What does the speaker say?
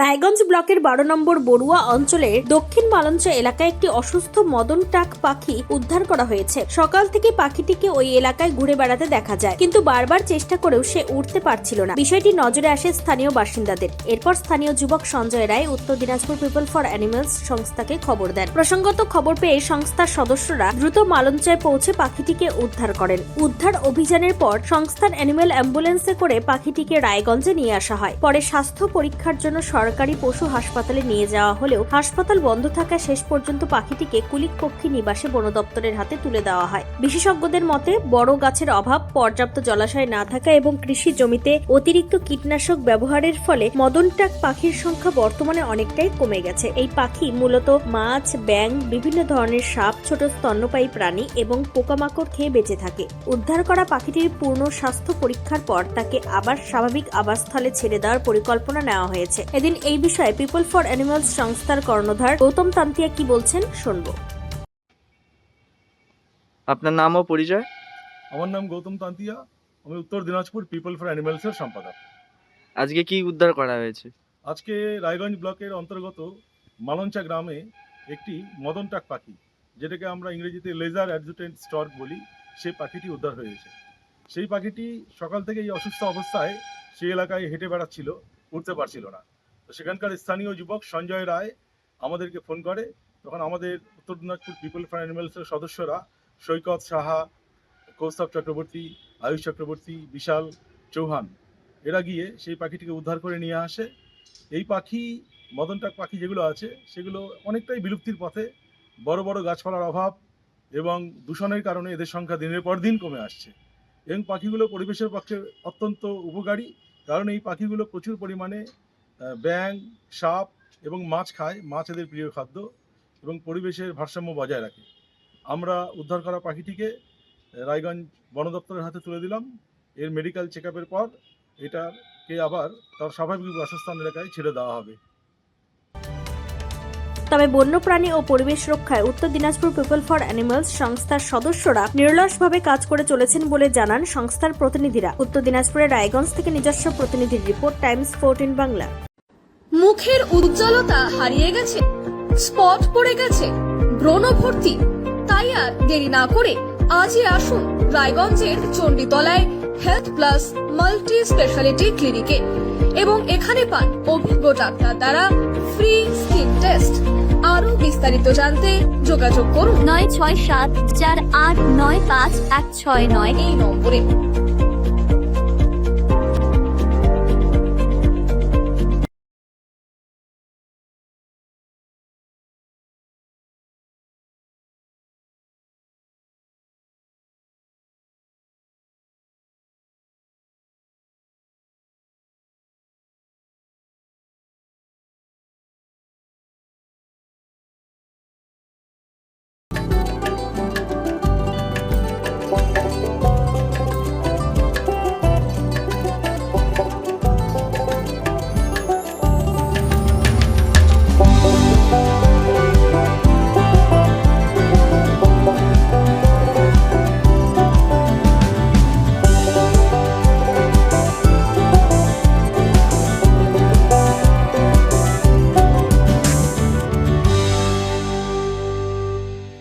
রায়গঞ্জ ব্লকের বারো নম্বর বড়ুয়া অঞ্চলের দক্ষিণ মালঞ্চ এলাকায় একটি অসুস্থ মদন টাক পাখি উদ্ধার করা হয়েছে। সকাল থেকে পাখিটিকে ওই এলাকায় ঘুরে বেড়াতে দেখা যায়, কিন্তু বারবার চেষ্টা করেও সে উঠতে পারছিল না। বিষয়টি নজরে আসে স্থানীয় বাসিন্দাদের। এরপর স্থানীয় যুবক সঞ্জয় রায় উত্তর দিনাজপুর পিপল ফর অ্যানিমেলস সংস্থাকে খবর দেন। প্রসঙ্গত খবর পেয়ে সংস্থার সদস্যরা দ্রুত মালঞ্চায় পৌঁছে পাখিটিকে উদ্ধার করেন। উদ্ধার অভিযানের পর সংস্থার অ্যানিমেল অ্যাম্বুলেন্সে করে পাখিটিকে রায়গঞ্জে নিয়ে আসা হয়। পরে স্বাস্থ্য পরীক্ষার জন্য সরকারি পশু হাসপাতালে নিয়ে যাওয়া হলেও হাসপাতাল বন্ধ থাকায় শেষ পর্যন্ত পাখিটিকে কুলিকপক্ষী নিবাসে বন দপ্তরের হাতে তুলে দেওয়া হয়। বিশেষজ্ঞদের মতে, বড় গাছের অভাব, পর্যাপ্ত জলাশয় না থাকা এবং কৃষি জমিতে অতিরিক্ত কীটনাশক ব্যবহারের ফলে মদনটাক পাখির সংখ্যা বর্তমানে অনেকটাই কমে গেছে। এই পাখি মূলত মাছ ব্যাং বিভিন্ন ধরনের সাপ, ছোট স্তন্যপায়ী প্রাণী এবং পোকামাকড় খেয়ে বেঁচে থাকে। উদ্ধার করা পাখিটির পূর্ণ স্বাস্থ্য পরীক্ষার পর তাকে আবার স্বাভাবিক আবাসস্থলে ছেড়ে দেওয়ার পরিকল্পনা নেওয়া হয়েছে। এদিন এই বিষয়ে পিপল ফর অ্যানিমালস সংস্থার কর্ণধার গৌতম তান্তিয়া কি বলছেন শুনব। আপনার নাম ও পরিচয়? আমার নাম গৌতম তান্তিয়া। আমি উত্তর দিনাজপুর পিপল ফর অ্যানিমালসের সম্পাদক। আজকে কি উদ্ধার করা হয়েছে? আজকে রায়গঞ্জ ব্লকের অন্তর্গত মালঞ্চা গ্রামে একটি মদনটাক পাখি যেটাকে আমরা ইংরেজিতে লেজার অ্যাডজুটেন্ট স্টর্ক বলি সেই পাখিটি উদ্ধার হয়েছে। সেই পাখিটি সকাল থেকে এই অসুস্থ অবস্থায় সেই এলাকায় হেঁটে বেড়াচ্ছিল উঠতে পারছিল না। সেখানকার স্থানীয় যুবক সঞ্জয় রায় আমাদেরকে ফোন করে। তখন আমাদের উত্তর দিনাজপুর পিপল ফর অ্যানিমালসের সদস্যরা সৈকত সাহা, কৌস্তব চক্রবর্তী, আয়ুষ চক্রবর্তী, বিশাল চৌহান, এরা গিয়ে সেই পাখিটিকে উদ্ধার করে নিয়ে আসে। এই পাখি, মদনটাক পাখি যেগুলো আছে, সেগুলো অনেকটাই বিলুপ্তির পথে। বড় বড় গাছপালার অভাব এবং দূষণের কারণে এদের সংখ্যা দিনের পর দিন কমে আসছে। এবং পাখিগুলো পরিবেশের পক্ষে অত্যন্ত উপকারী, কারণ এই পাখিগুলো প্রচুর পরিমাণে আহ, ব্যাং সাপ এবং মাছ খায়। মাছ এদের প্রিয় খাদ্য এবং পরিবেশের ভারসাম্য বজায় রাখে। আমরা উদ্ধার করা পাখিটিকে রায়গঞ্জ বন দপ্তরের হাতে তুলে দিলাম। এর মেডিকেল চেক পর এটাকে আবার তার স্বাভাবিক বাসস্থান এলাকায় ছেড়ে দেওয়া হবে। তবে বন্যপ্রাণী ও পরিবেশ রক্ষায় উত্তর দিনাজপুর পিপল ফর অ্যানিমালস সংস্থার সদস্যরা নিরলসভাবে কাজ করে চলেছেন বলে জানান সংস্থার প্রতিনিধিরা। উত্তর দিনাজপুরের রায়গঞ্জ থেকে নিজস্ব প্রতিনিধির রিপোর্ট টাইমস ফোরটিন বাংলা। মুখের উজ্জ্বলতা হারিয়ে গেছে স্পট পড়ে গেছে ব্রণ ভর্তি। তাই আর দেরি না করে আজই আসুন রায়গঞ্জের চণ্ডীতলায় হেলথ প্লাস মাল্টি স্পেশালিটি ক্লিনিকে এবং এখানে পান অভিজ্ঞ ডাক্তার দ্বারা ফ্রি স্কিন টেস্ট আরও বিস্তারিত জানতে যোগাযোগ করুন। নয় ছয় সাত চার আট নয় পাঁচ এক ছয় নয়। এই নম্বরে